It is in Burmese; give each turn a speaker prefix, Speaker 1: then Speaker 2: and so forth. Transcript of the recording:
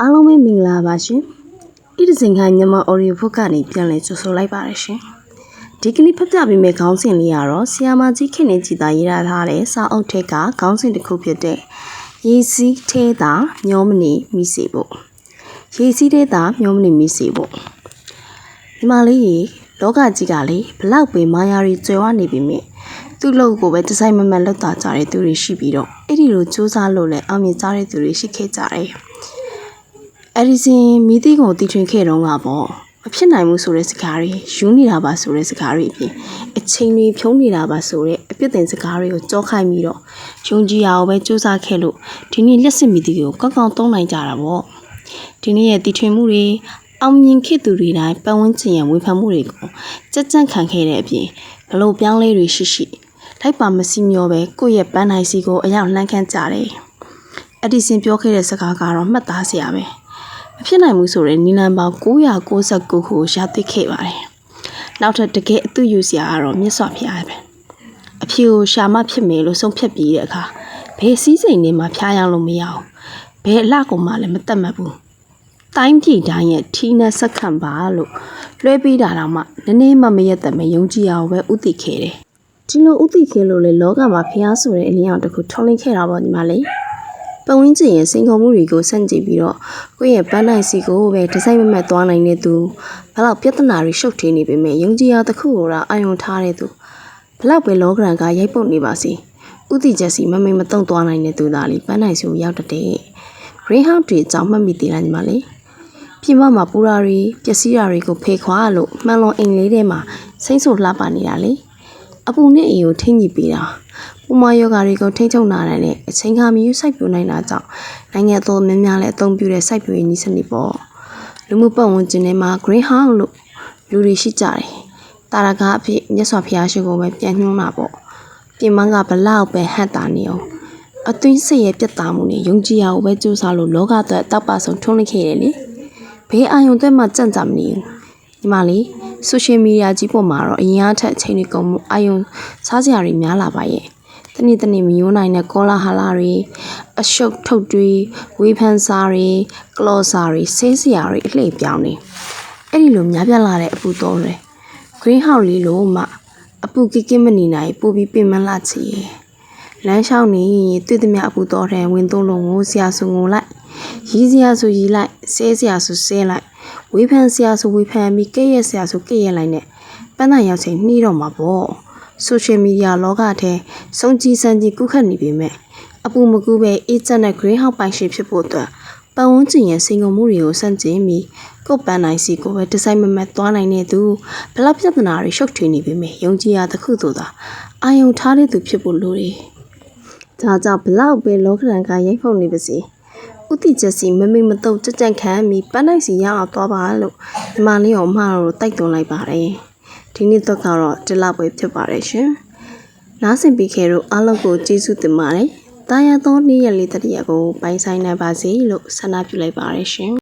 Speaker 1: အားလုံးပဲမင်္ဂလာပါရှင်။ဤဒဇင်ကမြန်မာ audio book ကနေပြန်လည်ကြိုဆိုလိုက်ပါရရှင်။ဒီကနေ့ဖတ်ပြပေးမယ့်ခေါင်းစဉ်လေးကတော့ဆီယာမာကြီးခင်နေကြည်သာရေးထားတဲ့စာအုပ်ထက်ကခေါင်းစဉ်တစ်ခုဖြစ်တဲ့ရေစီးထဲသာမျောမနေမိစေဖို့ရေစီးထဲသာမျောမနေမိစေဖို့ဒီမှာလေးရေလောကကြီးကလေဘလောက်ပဲမာယာတွေကျွဲဝနေပြီမြင့်သူ့လုပ်ကိုပဲဒီဇိုင်းမမတ်လောက်တာကြတဲ့သူတွေရှိပြီးတော့အဲ့ဒီလိုစူးစမ်းလို့လည်းအောင်မြင်ကြတဲ့သူတွေရှိခဲ့ကြတယ်။ အဲ့ဒီစဉ်မိသီးကိုတီထွင်ခဲ့တော့ကပေါ့မဖြစ်နိုင်ဘူးဆိုတဲ့စကားတွေယူနေတာပါဆိုတဲ့စကားတွေအပြင်အချိန်တွေဖြုံးနေတာပါဆိုတဲ့အပြစ်တင်စကားတွေကိုကြောခိုင်းပြီးတော့ယုံကြည်ရအောင်ပဲစူးစမ်းခဲ့လို့ဒီနေ့လက်စစ်မိသီးကိုကောက်ကောက်သုံးနိုင်ကြတာပေါ့ဒီနေ့ရဲ့တီထွင်မှုတွေအောင်မြင်ခဲ့သူတွေတိုင်းပတ်ဝန်းကျင်ရဲ့ဝေဖန်မှုတွေကိုကြက်ကြန့်ခံခဲ့တဲ့အပြင်ဘလို့ပြောင်းလဲတွေရှိရှိလိုက်ပါမစီမျောပဲကိုယ့်ရဲ့ပန်းနိုင်စီကိုအရောက်လှမ်းခန့်ကြတယ်အဲ့ဒီစဉ်ပြောခဲ့တဲ့စကားကတော့မှတ်သားစရာပဲမ ဖြစ်နိုင်ဘူးဆိုရင်နီလန်ပေါင်း969ခုကိုရသိခဲ့ပါတယ်။နောက်ထပ်တကယ်အသူယူစရာကတော့မြတ်စွာဘုရားပဲ။အဖြူကိုရှာမဖြစ်မယ်လို့ဆုံးဖြတ်ပြီးတဲ့အခါဘယ်စည်းစိမ်နဲ့မှဖျားရအောင်လို့မရအောင်။ဘယ်အလှကုန်မှလည်းမတတ်မှတ်ဘူး။တိုင်းပြည်တိုင်းရဲ့ထီးနဲ့ဆက်ခံပါလို့လွှဲပေးတာတော့မှနည်းနည်းမှမရက်တဲ့မယုံကြည်အောင်ပဲဥတည်ခဲ့တယ်။ဒီလိုဥတည်ခဲ့လို့လေလောကမှာဖျားဆိုတဲ့အလင်းအောင်တစ်ခုထုံးလင်းခဲ့တာပေါ့ဒီမှာလေ။ ပတ်ဝန်းကျင်ရဲ့စိန်ခေါ်မှုတွေကိုစန့်ကြည့်ပြီးတော့ကိုယ့်ရဲ့ပန်းနိုင်စီကိုပဲဒီဇိုင်းမမတ်သွားနိုင်တဲ့သူဘလောက်ပြဿနာတွေရှုပ်ထွေးနေပေမဲ့ယုံကြည်ရာတစ်ခုကိုတော့အာရုံထားတဲ့သူဘလောက်ပဲလောကရန်ကရိုက်ပုတ်နေပါစေဥတီချက်စီမမိန်မတုံသွားနိုင်တဲ့သူသားလေးပန်းနိုင်စီကိုရောက်တတဲ့ green house တွေအကြောင်းမှတ်မိသေးလားညီမလေးပြင်မမှာပူရာတွေပျက်စီးရာတွေကိုဖေခွာလို့မှန်လွန်အိမ်လေးထဲမှာစိမ့်ဆိုလှပနေတာလေ အပူနဲ့အိမ်ကိုထိမ့်ညစ်ပေးတာပူမယောဂါတွေကိုထိန်းချုပ်နိုင်တဲ့အချိန်ခါမီယူစိုက်ပျိုးနိုင်တာကြောင့်နိုင်ငံတော်များများလည်းအသုံးပြုတဲ့စိုက်ပျိုးရေးနည်းစနစ်ပေါ့လူမှုပတ်ဝန်းကျင်ထဲမှာ green house လို့လူတွေရှိကြတယ်တာရကအဖြစ်မြတ်စွာဘုရားရှိခိုးပဲပြန်ညွှန်းတာပေါ့ပြင်မကဘလောက်ပဲဟတ်တာနေအောင်အသွင်းစိတ်ရဲ့ပြတ်သားမှုနဲ့ယုံကြည်ရအောင်ပဲကြိုးစားလို့လောကအတွက်တောက်ပဆုံးထုံးလိုက်ခဲ့တယ်လေဘေးအာယုံတွေမှကြန့်ကြမနေဘူးဒီမှာလေ ဆိုရှယ်မီဒီယာကြီးပေါ်မှာတော့အရင်အထက်အချိန်တွေကုန်မှုအာယုံစားစရာတွေများလာပါရဲ့တနေ့တနေ့မယိုးနိုင်တဲ့ကောလာဟလာတွေအရှုပ်ထုတ်တွေဝေဖန်စာတွေကလော်စာတွေဆေးစရာတွေအလှည့်ပြောင်းနေအဲ့ဒီလိုများပြားလာတဲ့အပူတော်တွေ green house လေးလို့မှအပူကိကင်းမနေနိုင်ပူပြီးပြင်မလာချီရဲ့လမ်းလျှောက်နေတွေ့သမျှအပူတော်ထဲဝင်သုံးလုံးငိုးစရာဆိုငိုလိုက်ရီးစရာဆိုရီးလိုက်ဆဲစရာဆိုဆဲလိုက် ဝေဖန်စရာဆိုဝေဖန်ပြီးကဲ့ရဲ့စရာဆိုကဲ့ရဲ့လိုက်နဲ့ပန်းနိုင်ရောက်ချိန်နှီးတော့မှာပေါ့ဆိုရှယ်မီဒီယာလောကထဲစုံကြည်စံကြည်ကုခတ်နေပေမဲ့အပူမကူပဲအေးချမ်းတဲ့ green house ပိုင်ရှင်ဖြစ်ဖို့အတွက်ပတ်ဝန်းကျင်ရဲ့စိန်ခေါ်မှုတွေကိုစန့်ကျင်ပြီးကိုယ်ပန်းနိုင်စီကိုပဲဒီဇိုင်းမမတ်သွားနိုင်တဲ့သူဘလောက်ပြဿနာတွေရှုပ်ထွေးနေပေမဲ့ယုံကြည်ရတဲ့ခုသို့သာအာယုံထားတဲ့သူဖြစ်ဖို့လိုတယ်။ဒါကြောင့်ဘလောက်ပဲလောကရန်ကရိတ်ဖုန်နေပါစေ။ ဥတီချက်စီမမိတ်မတုတ်ကြက်ကြက်ခံပြီးပန်းနိုင်စီရအောင်သွားပါလို့ဒီမလေးကိုအမတို့တိုက်တွန်းလိုက်ပါတယ်။ဒီနေ့တော့ကတော့ဒီလောက်ပဲဖြစ်ပါတယ်ရှင်။နားဆင်ပြီးခဲ့တော့အားလုံးကိုကျေးဇူးတင်ပါတယ်။တာယာသောနေ့ရက်လေးတည်းရကိုပိုင်ဆိုင်နိုင်ပါစေလို့ဆန္ဒပြုလိုက်ပါတယ်ရှင်